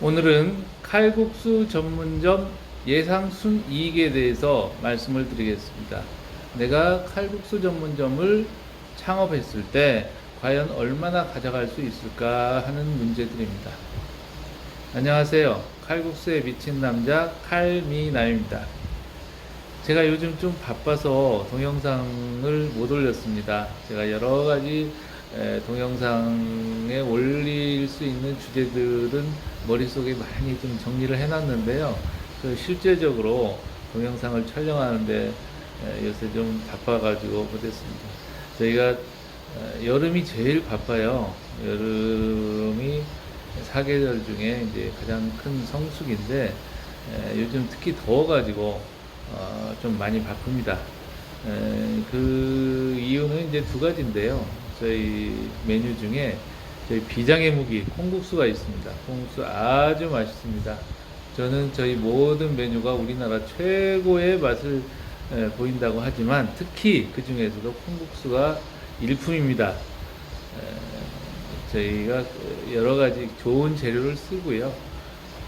오늘은 칼국수 전문점 예상 순이익에 대해서 말씀을 드리겠습니다. 내가 칼국수 전문점을 창업했을 때 과연 얼마나 가져갈 수 있을까 하는 문제들입니다. 안녕하세요. 칼국수에 미친 남자 칼미나입니다. 제가 요즘 좀 바빠서 동영상을 못 올렸습니다. 제가 여러 가지 에, 동영상에 올릴 수 있는 주제들은 머릿속에 많이 좀 정리를 해놨는데요. 그 실제적으로 동영상을 촬영하는데 에, 요새 좀 바빠가지고 못했습니다. 저희가 에, 여름이 제일 바빠요. 여름이 사계절 중에 이제 가장 큰 성수기인데 에, 요즘 특히 더워가지고 어, 좀 많이 바쁩니다. 에, 그 이유는 이제 두 가지인데요. 저희 메뉴 중에 저희 비장의 무기 콩국수가 있습니다. 콩국수 아주 맛있습니다. 저는 저희 모든 메뉴가 우리나라 최고의 맛을 에, 보인다고 하지만 특히 그 중에서도 콩국수가 일품입니다. 에, 저희가 그 여러 가지 좋은 재료를 쓰고요.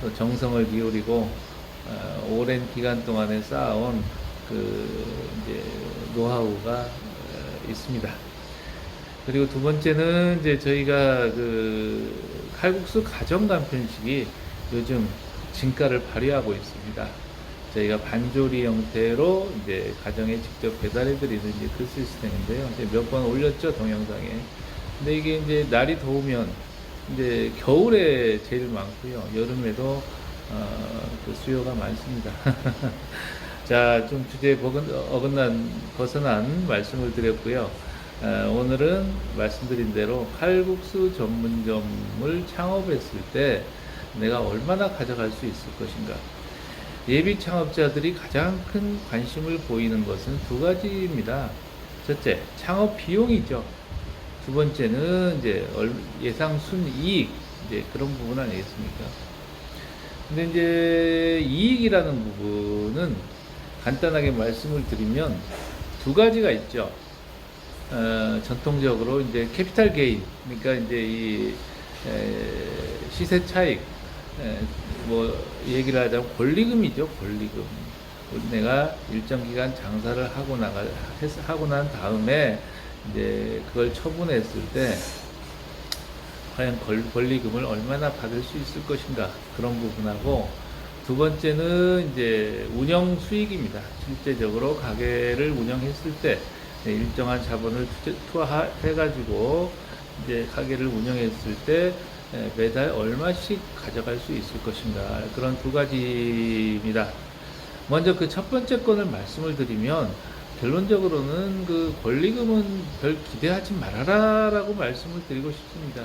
또 정성을 기울이고 어, 오랜 기간 동안에 쌓아온 그 이제 노하우가 어, 있습니다. 그리고 두 번째는 이제 저희가 그 칼국수 가정 간편식이 요즘 진가를 발휘하고 있습니다. 저희가 반조리 형태로 이제 가정에 직접 배달해 드리는 이제 그 시스템인데요. 이제 몇 번 올렸죠 동영상에. 근데 이게 이제 날이 더우면 이제 겨울에 제일 많고요. 여름에도 어, 그 수요가 많습니다. 자, 좀 주제에 어긋난, 벗어난 말씀을 드렸고요. 어, 오늘은 말씀드린 대로 칼국수 전문점을 창업했을 때 내가 얼마나 가져갈 수 있을 것인가. 예비 창업자들이 가장 큰 관심을 보이는 것은 두 가지입니다. 첫째, 창업 비용이죠. 두 번째는 이제 얼- 예상 순이익, 이제 그런 부분 아니겠습니까? 근데 이제 이익이라는 부분은 간단하게 말씀을 드리면 두 가지가 있죠. 어, 전통적으로 이제 캐피탈 게인, 그러니까 이제 이 에, 시세 차익, 에, 뭐 얘기를 하자면 권리금이죠, 권리금. 내가 일정 기간 장사를 하고 나가 했- 하고 난 다음에 이제 그걸 처분했을 때 과연 권- 권리금을 얼마나 받을 수 있을 것인가 그런 부분하고 두 번째는 이제 운영 수익입니다. 실제적으로 가게를 운영했을 때 네, 일정한 자본을 투하해가지고 이제 가게를 운영했을 때 에, 매달 얼마씩 가져갈 수 있을 것인가 그런 두 가지입니다. 먼저 그 첫 번째 건을 말씀을 드리면 결론적으로는 그 권리금은 별 기대하지 말아라라고 말씀을 드리고 싶습니다.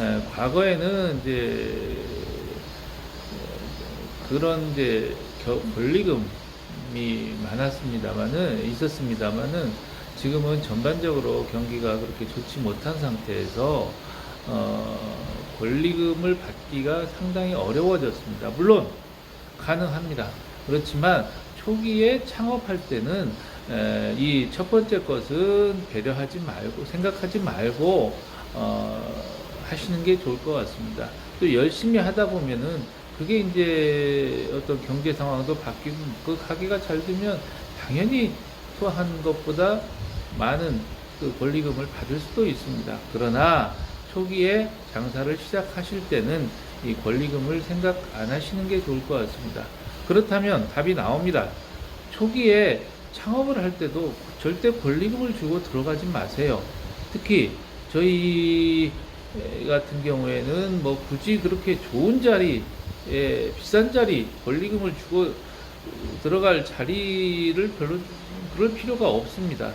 에, 과거에는 이제 어, 그런 이제 겨- 권리금이 많았습니다만은 있었습니다만은 지금은 전반적으로 경기가 그렇게 좋지 못한 상태에서 어, 권리금을 받기가 상당히 어려워졌습니다. 물론 가능합니다. 그렇지만 초기에 창업할 때는 이 첫 번째 것은 배려하지 말고 생각하지 말고 어, 하시는 게 좋을 것 같습니다. 또 열심히 하다 보면은 그게 이제 어떤 경제 상황도 바뀌고 그 가게가 잘 되면 당연히 투한 것보다 많은 그 권리금을 받을 수도 있습니다. 그러나 초기에 장사를 시작하실 때는 이 권리금을 생각 안 하시는 게 좋을 것 같습니다. 그렇다면 답이 나옵니다. 초기에 창업을 할 때도 절대 권리금을 주고 들어가지 마세요. 특히 저희 같은 경우에는 뭐 굳이 그렇게 좋은 자리, 에 비싼 자리, 권리금을 주고 들어갈 자리를 별로 그럴 필요가 없습니다.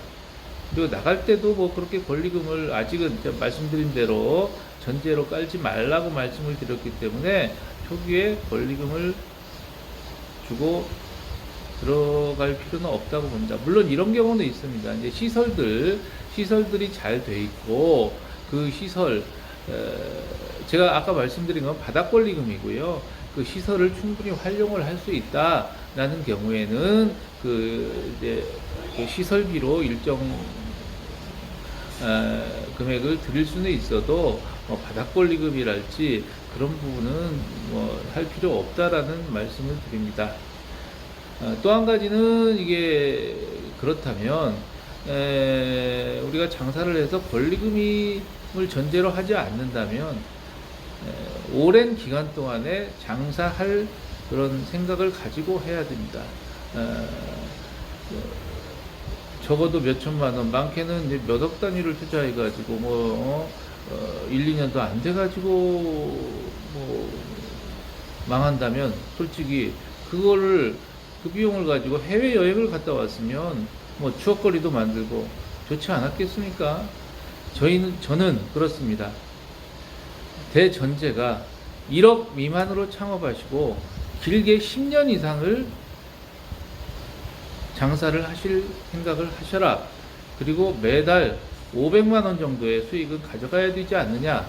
그리고 나갈 때도 뭐 그렇게 권리금을 아직은 말씀드린 대로 전제로 깔지 말라고 말씀을 드렸기 때문에 초기에 권리금을 주고 들어갈 필요는 없다고 봅니다. 물론 이런 경우는 있습니다. 이제 시설들, 시설들이 잘 돼 있고 그 시설, 에, 제가 아까 말씀드린 건 바닥 권리금이고요. 그 시설을 충분히 활용을 할 수 있다라는 경우에는 그 이제 그 시설비로 일정 어, 금액을 드릴 수는 있어도 뭐 바닥 권리금이랄지 그런 부분은 뭐 할 필요 없다라는 말씀을 드립니다. 어, 또한 가지는 이게 그렇다면 에, 우리가 장사를 해서 권리금을 전제로 하지 않는다면 에, 오랜 기간 동안에 장사할 그런 생각을 가지고 해야 됩니다. 어, 적어도 몇 천만 원, 많게는 이제 몇 억 단위를 투자해가지고 뭐 어, 어, 1, 2년도 안 돼가지고 뭐 망한다면 솔직히 그거를 그 비용을 가지고 해외 여행을 갔다 왔으면 뭐 추억거리도 만들고 좋지 않았겠습니까? 저희는 저는 그렇습니다. 대전제가 1억 미만으로 창업하시고 길게 10년 이상을 장사를 하실 생각을 하셔라. 그리고 매달 500만 원 정도의 수익은 가져가야 되지 않느냐.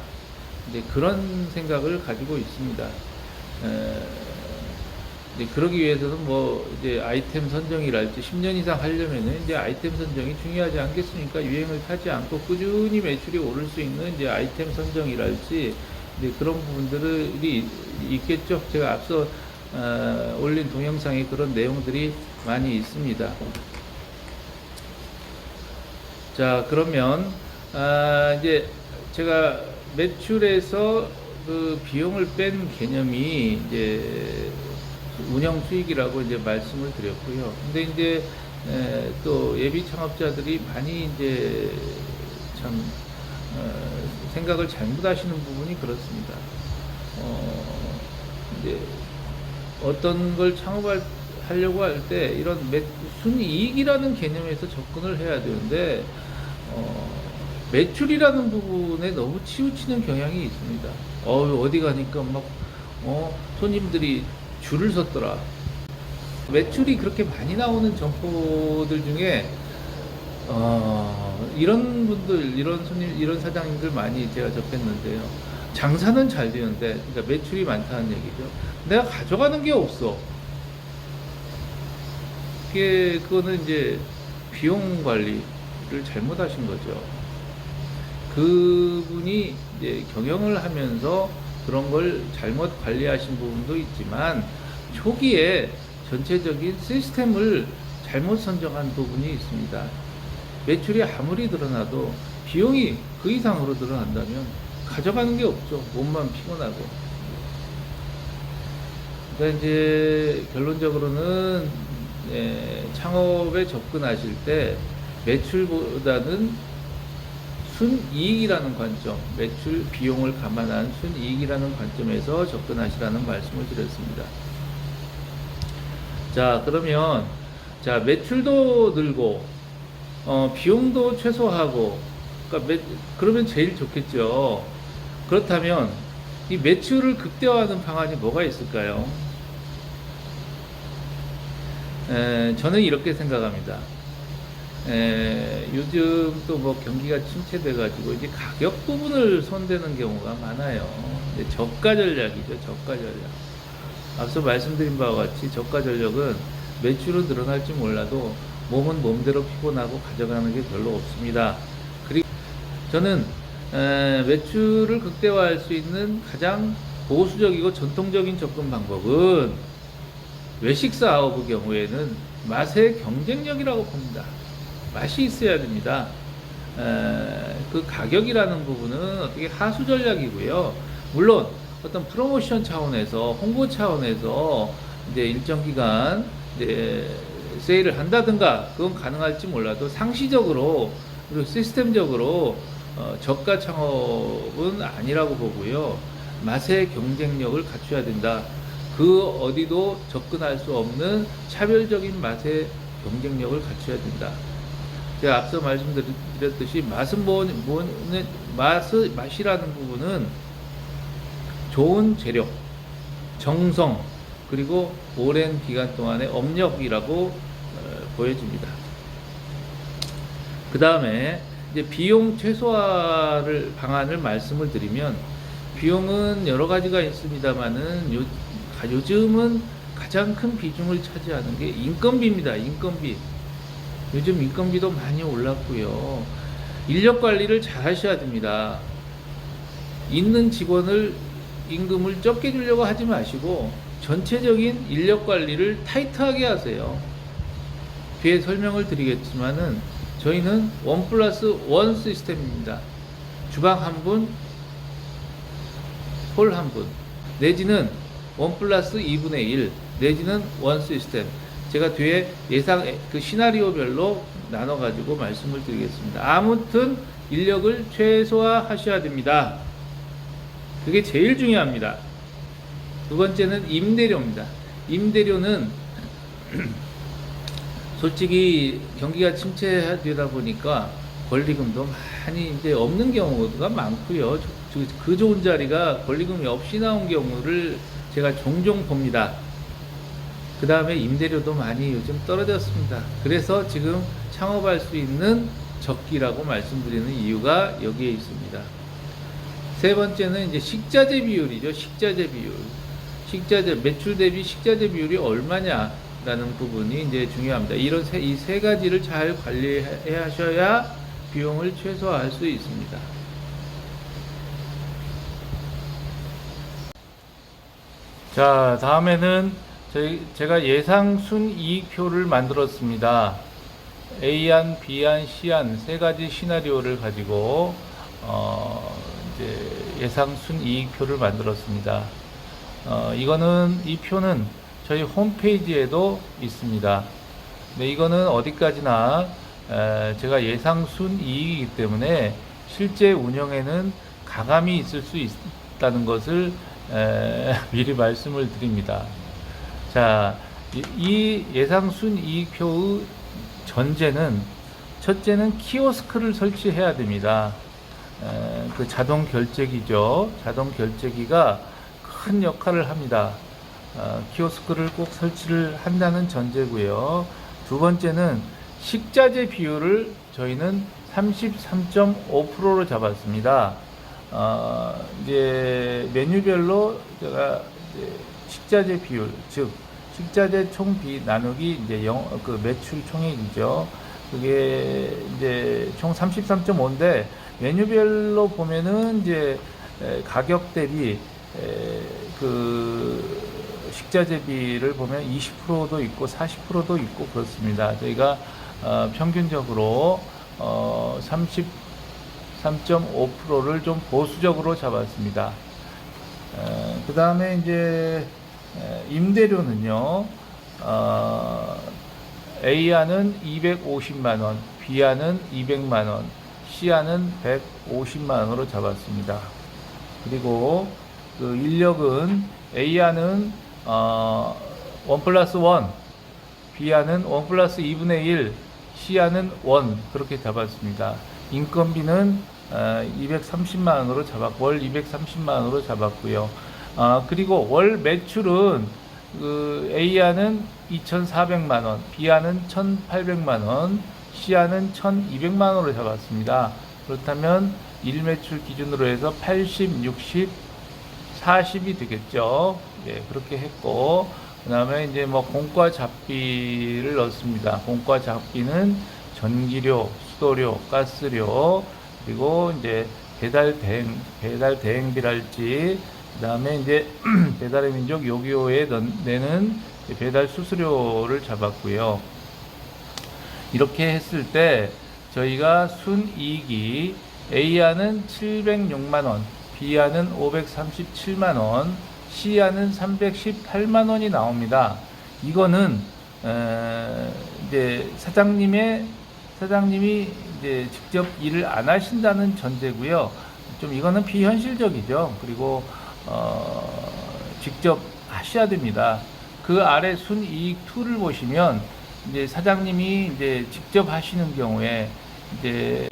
이제 그런 생각을 가지고 있습니다. 에, 이제 그러기 위해서는 뭐 이제 아이템 선정이랄지 10년 이상 하려면은 이제 아이템 선정이 중요하지 않겠습니까? 유행을 타지 않고 꾸준히 매출이 오를 수 있는 이제 아이템 선정이랄지 이제 그런 부분들이 있겠죠. 제가 앞서 어, 올린 동영상에 그런 내용들이 많이 있습니다. 자, 그러면 아, 이제 제가 매출에서 그 비용을 뺀 개념이 이제 운영 수익이라고 이제 말씀을 드렸고요. 근데 이제 에, 또 예비 창업자들이 많이 이제 참 어, 생각을 잘못하시는 부분이 그렇습니다. 어, 이제 어떤 걸 창업할 하려고 할 때 이런 매, 순이익이라는 개념에서 접근을 해야 되는데 어, 매출이라는 부분에 너무 치우치는 경향이 있습니다. 어, 어디 가니까 막 어, 손님들이 줄을 섰더라. 매출이 그렇게 많이 나오는 점포들 중에 어, 이런 분들, 이런 손님, 이런 사장님들 많이 제가 접했는데요. 장사는 잘 되는데, 그러니까 매출이 많다는 얘기죠. 내가 가져가는 게 없어. 그게, 그거는 이제 비용 관리를 잘못하신 거죠. 그분이 이제 경영을 하면서 그런 걸 잘못 관리하신 부분도 있지만, 초기에 전체적인 시스템을 잘못 선정한 부분이 있습니다. 매출이 아무리 늘어나도 비용이 그 이상으로 늘어난다면 가져가는 게 없죠. 몸만 피곤하고. 그러니까 이제 결론적으로는 예, 창업에 접근하실 때 매출보다는 순이익이라는 관점, 매출 비용을 감안한 순이익이라는 관점에서 접근하시라는 말씀을 드렸습니다. 자, 그러면 자 매출도 늘고 어, 비용도 최소화하고, 그러니까 매, 그러면 제일 좋겠죠. 그렇다면 이 매출을 극대화하는 방안이 뭐가 있을까요? 에, 저는 이렇게 생각합니다. 에, 요즘 또 뭐 경기가 침체돼가지고 이제 가격 부분을 손대는 경우가 많아요. 저가 전략이죠, 저가 전략. 앞서 말씀드린 바와 같이 저가 전략은 매출은 늘어날지 몰라도 몸은 몸대로 피곤하고 가져가는 게 별로 없습니다. 그리고 저는 에, 매출을 극대화할 수 있는 가장 보수적이고 전통적인 접근 방법은 외식 사업의 경우에는 맛의 경쟁력이라고 봅니다. 맛이 있어야 됩니다. 에, 그 가격이라는 부분은 어떻게 하수 전략이고요. 물론 어떤 프로모션 차원에서 홍보 차원에서 이제 일정 기간 이제 세일을 한다든가 그건 가능할지 몰라도 상시적으로 그리고 시스템적으로 어, 저가 창업은 아니라고 보고요. 맛의 경쟁력을 갖춰야 된다. 그 어디도 접근할 수 없는 차별적인 맛의 경쟁력을 갖춰야 된다. 제가 앞서 말씀드렸듯이 맛은 뭐, 뭐는 맛을 맛이라는 부분은 좋은 재료, 정성 그리고 오랜 기간 동안의 업력이라고 어, 보여집니다. 그 다음에 이제 비용 최소화를 방안을 말씀을 드리면 비용은 여러 가지가 있습니다만은 요, 요즘은 가장 큰 비중을 차지하는 게 인건비입니다. 인건비. 요즘 인건비도 많이 올랐고요. 인력 관리를 잘 하셔야 됩니다. 있는 직원을 임금을 적게 주려고 하지 마시고 전체적인 인력 관리를 타이트하게 하세요. 뒤에 설명을 드리겠지만은 저희는 원 플러스 원 시스템입니다. 주방 한 분, 홀 한 분, 내지는 원 플러스 2분의 1, 내지는 원 시스템. 제가 뒤에 예상 그 시나리오별로 나눠 가지고 말씀을 드리겠습니다. 아무튼 인력을 최소화하셔야 됩니다. 그게 제일 중요합니다. 두 번째는 임대료입니다. 임대료는 솔직히 경기가 침체되다 보니까 권리금도 많이 이제 없는 경우가 많고요. 저- 그 좋은 자리가 권리금이 없이 나온 경우를 제가 종종 봅니다. 그 다음에 임대료도 많이 요즘 떨어졌습니다. 그래서 지금 창업할 수 있는 적기라고 말씀드리는 이유가 여기에 있습니다. 세 번째는 이제 식자재 비율이죠. 식자재 비율. 식자재 매출 대비 식자재 비율이 얼마냐라는 부분이 이제 중요합니다. 이런 이세 가지를 잘 관리해 하셔야 비용을 최소화할 수 있습니다. 자, 다음에는 저희 제가 예상 순이익표를 만들었습니다. A안, B안, C안 세 가지 시나리오를 가지고 어, 이제 예상 순이익표를 만들었습니다. 어, 이거는 이 표는 저희 홈페이지에도 있습니다. 네, 이거는 어디까지나 에, 제가 예상 순이익이기 때문에 실제 운영에는 가감이 있을 수 있다는 것을 에, 미리 말씀을 드립니다. 자, 이, 이 예상 순이익표의 전제는 첫째는 키오스크를 설치해야 됩니다. 에, 그 자동 결제기죠. 자동 결제기가 큰 역할을 합니다. 어, 키오스크를 꼭 설치를 한다는 전제고요. 두 번째는 식자재 비율을 저희는 33.5%로 잡았습니다. 어, 이제 메뉴별로 제가 이제 식자재 비율, 즉 식자재 총비 나누기 이제 영, 그 매출 총액이죠. 그게 이제 총 33.5인데 메뉴별로 보면은 이제 에, 가격 대비 에, 그 식자재비를 보면 20%도 있고 40%도 있고 그렇습니다. 저희가 어, 평균적으로 어, 33.5%를 좀 보수적으로 잡았습니다. 그 다음에 이제 에, 임대료는요, 어, A안은 250만원, B안은 200만원, C안은 150만원으로 잡았습니다. 그리고 그 인력은 A안은 어, 1 플러스 1, B안은 1 플러스 2분의 1, C안은 1 그렇게 잡았습니다. 인건비는 어, 230만 원으로 잡았고 월 230만 원으로 잡았고요. 아, 그리고 월 매출은 그 A안은 2,400만 원, B안은 1,800만 원, C안은 1,200만 원으로 잡았습니다. 그렇다면 일 매출 기준으로 해서 80, 60, 40이 되겠죠. 예, 그렇게 했고, 그 다음에 이제 뭐 공과 잡비를 넣습니다. 공과 잡비는 전기료, 수도료, 가스료, 그리고 이제 배달 대행, 배달 대행비랄지, 그 다음에 이제 배달의 민족 요기요에 내는 배달 수수료를 잡았고요. 이렇게 했을 때 저희가 순이익이 A안은 706만원, B안은 537만원, C안은 318만원이 나옵니다. 이거는, 에, 이제 사장님의, 사장님이 이제 직접 일을 안 하신다는 전제고요. 좀 이거는 비현실적이죠. 그리고, 어, 직접 하셔야 됩니다. 그 아래 순이익 2를 보시면, 이제 사장님이 이제 직접 하시는 경우에, 이제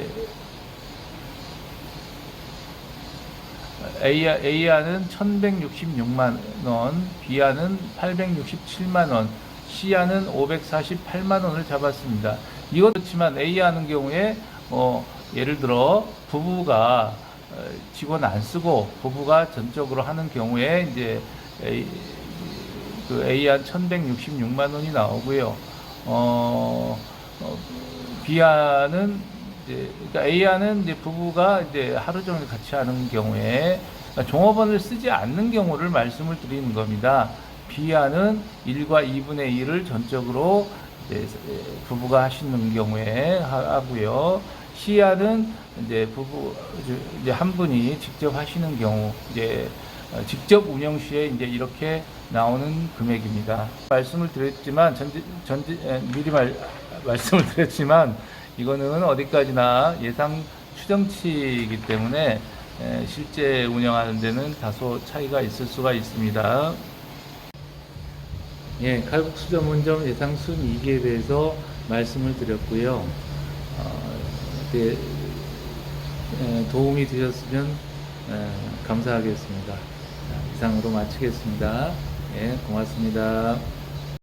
A, A안은 1166만 원, B안은 867만 원, C안은 548만 원을 잡았습니다. 이것 그렇지만 A안은 경우에 어, 예를 들어 부부가 어, 직원 안 쓰고 부부가 전적으로 하는 경우에 이제 A, 그 A안 1166만 원이 나오고요. 어, 어, B안은 이제 그러니까 A안은 이제 부부가 이제 하루 종일 같이 하는 경우에 그러니까 종업원을 쓰지 않는 경우를 말씀을 드리는 겁니다. 비하는 1과 2분의 1을 전적으로 이제 부부가 하시는 경우에 하- 하고요. 시야는 이제 부부 이제 한 분이 직접 하시는 경우 이제 어, 직접 운영 시에 이제 이렇게 나오는 금액입니다. 말씀을 드렸지만 전지, 전지 에, 미리 말, 말씀을 드렸지만 이거는 어디까지나 예상 추정치이기 때문에 에, 실제 운영하는 데는 다소 차이가 있을 수가 있습니다. 예, 칼국수 전문점 예상 순이익에 대해서 말씀을 드렸고요. 어, 네, 에, 도움이 되셨으면 에, 감사하겠습니다. 자, 이상으로 마치겠습니다. 예, 고맙습니다.